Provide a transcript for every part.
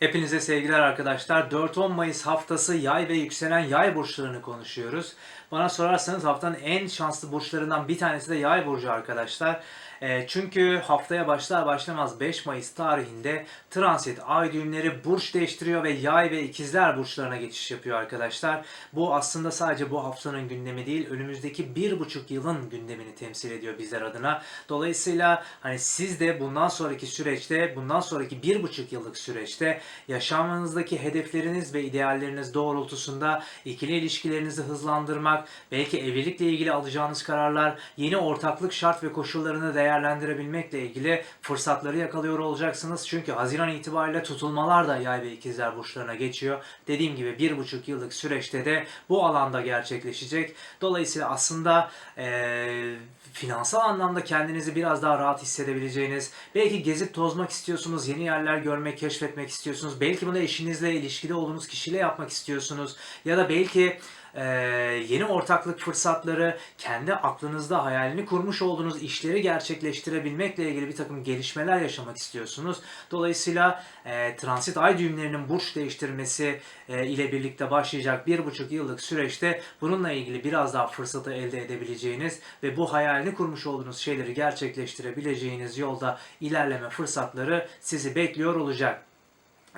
Hepinize sevgiler arkadaşlar. 4-10 Mayıs haftası yay ve yükselen yay burçlarını konuşuyoruz. Bana sorarsanız haftanın en şanslı burçlarından bir tanesi de yay burcu arkadaşlar. E, çünkü haftaya başlar başlamaz 5 Mayıs tarihinde transit ay düğümleri burç değiştiriyor ve yay ve ikizler burçlarına geçiş yapıyor arkadaşlar. Bu aslında sadece bu haftanın gündemi değil, önümüzdeki bir buçuk yılın gündemini temsil ediyor bizler adına. Dolayısıyla hani siz de bundan sonraki süreçte, bundan sonraki bir buçuk yıllık süreçte yaşamınızdaki hedefleriniz ve idealleriniz doğrultusunda ikili ilişkilerinizi hızlandırmak, belki evlilikle ilgili alacağınız kararlar, yeni ortaklık şart ve koşullarını değerlendirebilmekle ilgili fırsatları yakalıyor olacaksınız. Çünkü Haziran itibariyle tutulmalar da yay ve ikizler burçlarına geçiyor. Dediğim gibi bir buçuk yıllık süreçte de bu alanda gerçekleşecek. Dolayısıyla aslında eee finansal anlamda kendinizi biraz daha rahat hissedebileceğiniz, belki gezip tozmak istiyorsunuz, yeni yerler görmek, keşfetmek istiyorsunuz. Belki bunu eşinizle ilişkide olduğunuz kişiyle yapmak istiyorsunuz. Ya da belki e, yeni ortaklık fırsatları, kendi aklınızda hayalini kurmuş olduğunuz işleri gerçekleştirebilmekle ilgili bir takım gelişmeler yaşamak istiyorsunuz. Dolayısıyla e, transit ay düğümlerinin burç değiştirmesi e, ile birlikte başlayacak bir buçuk yıllık süreçte bununla ilgili biraz daha fırsatı elde edebileceğiniz ve bu hayalini kurmuş olduğunuz şeyleri gerçekleştirebileceğiniz yolda ilerleme fırsatları sizi bekliyor olacak.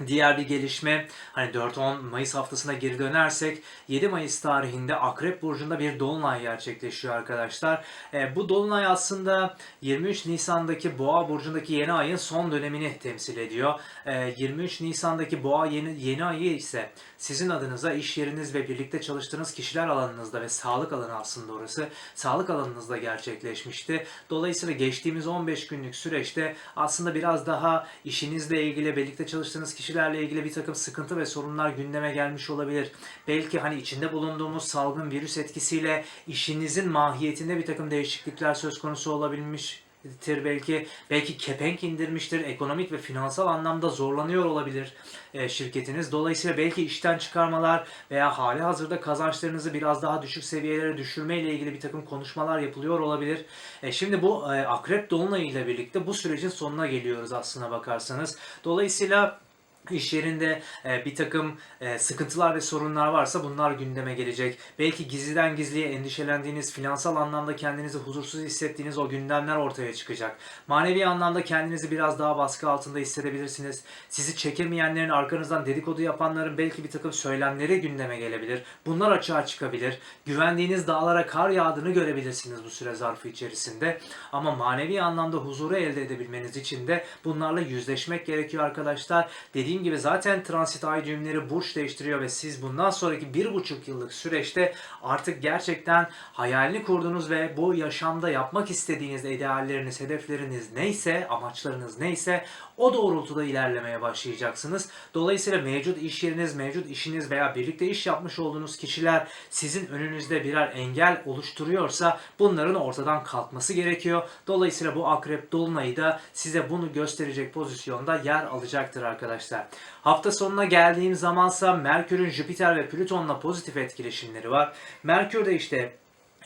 Diğer bir gelişme hani 4-10 Mayıs haftasına geri dönersek 7 Mayıs tarihinde Akrep Burcu'nda bir Dolunay gerçekleşiyor arkadaşlar. E, bu Dolunay aslında 23 Nisan'daki Boğa Burcu'ndaki yeni ayın son dönemini temsil ediyor. E, 23 Nisan'daki Boğa yeni, yeni ayı ise sizin adınıza iş yeriniz ve birlikte çalıştığınız kişiler alanınızda ve sağlık alanı aslında orası sağlık alanınızda gerçekleşmişti. Dolayısıyla geçtiğimiz 15 günlük süreçte aslında biraz daha işinizle ilgili birlikte çalıştığınız kişilerle ilgili bir takım sıkıntı ve sorunlar gündeme gelmiş olabilir. Belki hani içinde bulunduğumuz salgın virüs etkisiyle işinizin mahiyetinde bir takım değişiklikler söz konusu olabilmiş belki. Belki kepenk indirmiştir ekonomik ve finansal anlamda zorlanıyor olabilir e, şirketiniz. Dolayısıyla belki işten çıkarmalar veya hali hazırda kazançlarınızı biraz daha düşük seviyelere düşürme ile ilgili bir takım konuşmalar yapılıyor olabilir. E, şimdi bu e, akrep dolunayı ile birlikte bu sürecin sonuna geliyoruz aslına bakarsanız. Dolayısıyla İş yerinde e, bir takım e, sıkıntılar ve sorunlar varsa bunlar gündeme gelecek. Belki gizliden gizliye endişelendiğiniz, finansal anlamda kendinizi huzursuz hissettiğiniz o gündemler ortaya çıkacak. Manevi anlamda kendinizi biraz daha baskı altında hissedebilirsiniz. Sizi çekemeyenlerin arkanızdan dedikodu yapanların belki bir takım söylemleri gündeme gelebilir. Bunlar açığa çıkabilir. Güvendiğiniz dağlara kar yağdığını görebilirsiniz bu süre zarfı içerisinde. Ama manevi anlamda huzuru elde edebilmeniz için de bunlarla yüzleşmek gerekiyor arkadaşlar. Dediğim gibi zaten transit ay düğümleri burç değiştiriyor ve siz bundan sonraki bir buçuk yıllık süreçte artık gerçekten hayalini kurduğunuz ve bu yaşamda yapmak istediğiniz idealleriniz, hedefleriniz neyse, amaçlarınız neyse o doğrultuda ilerlemeye başlayacaksınız. Dolayısıyla mevcut iş yeriniz, mevcut işiniz veya birlikte iş yapmış olduğunuz kişiler sizin önünüzde birer engel oluşturuyorsa bunların ortadan kalkması gerekiyor. Dolayısıyla bu akrep dolunayı da size bunu gösterecek pozisyonda yer alacaktır arkadaşlar. Hafta sonuna geldiğim zamansa Merkür'ün Jüpiter ve Plüton'la pozitif etkileşimleri var. Merkür de işte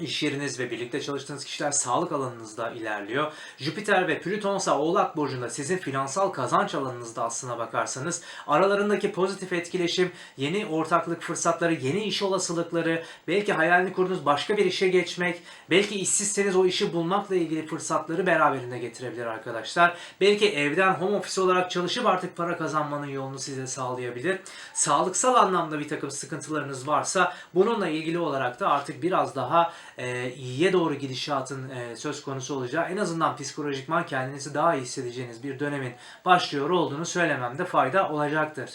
İş yeriniz ve birlikte çalıştığınız kişiler sağlık alanınızda ilerliyor. Jüpiter ve Plüton ise Oğlak Burcu'nda sizin finansal kazanç alanınızda aslına bakarsanız aralarındaki pozitif etkileşim, yeni ortaklık fırsatları, yeni iş olasılıkları, belki hayalini kurduğunuz başka bir işe geçmek, belki işsizseniz o işi bulmakla ilgili fırsatları beraberinde getirebilir arkadaşlar. Belki evden home office olarak çalışıp artık para kazanmanın yolunu size sağlayabilir. Sağlıksal anlamda bir takım sıkıntılarınız varsa bununla ilgili olarak da artık biraz daha e, iyiye doğru gidişatın e, söz konusu olacağı en azından psikolojikman kendinizi daha iyi hissedeceğiniz bir dönemin başlıyor olduğunu söylememde fayda olacaktır.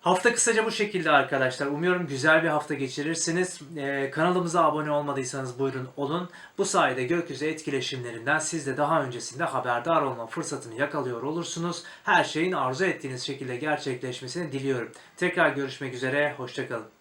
Hafta kısaca bu şekilde arkadaşlar. Umuyorum güzel bir hafta geçirirsiniz. Ee, kanalımıza abone olmadıysanız buyurun olun. Bu sayede gökyüzü etkileşimlerinden siz de daha öncesinde haberdar olma fırsatını yakalıyor olursunuz. Her şeyin arzu ettiğiniz şekilde gerçekleşmesini diliyorum. Tekrar görüşmek üzere. Hoşçakalın.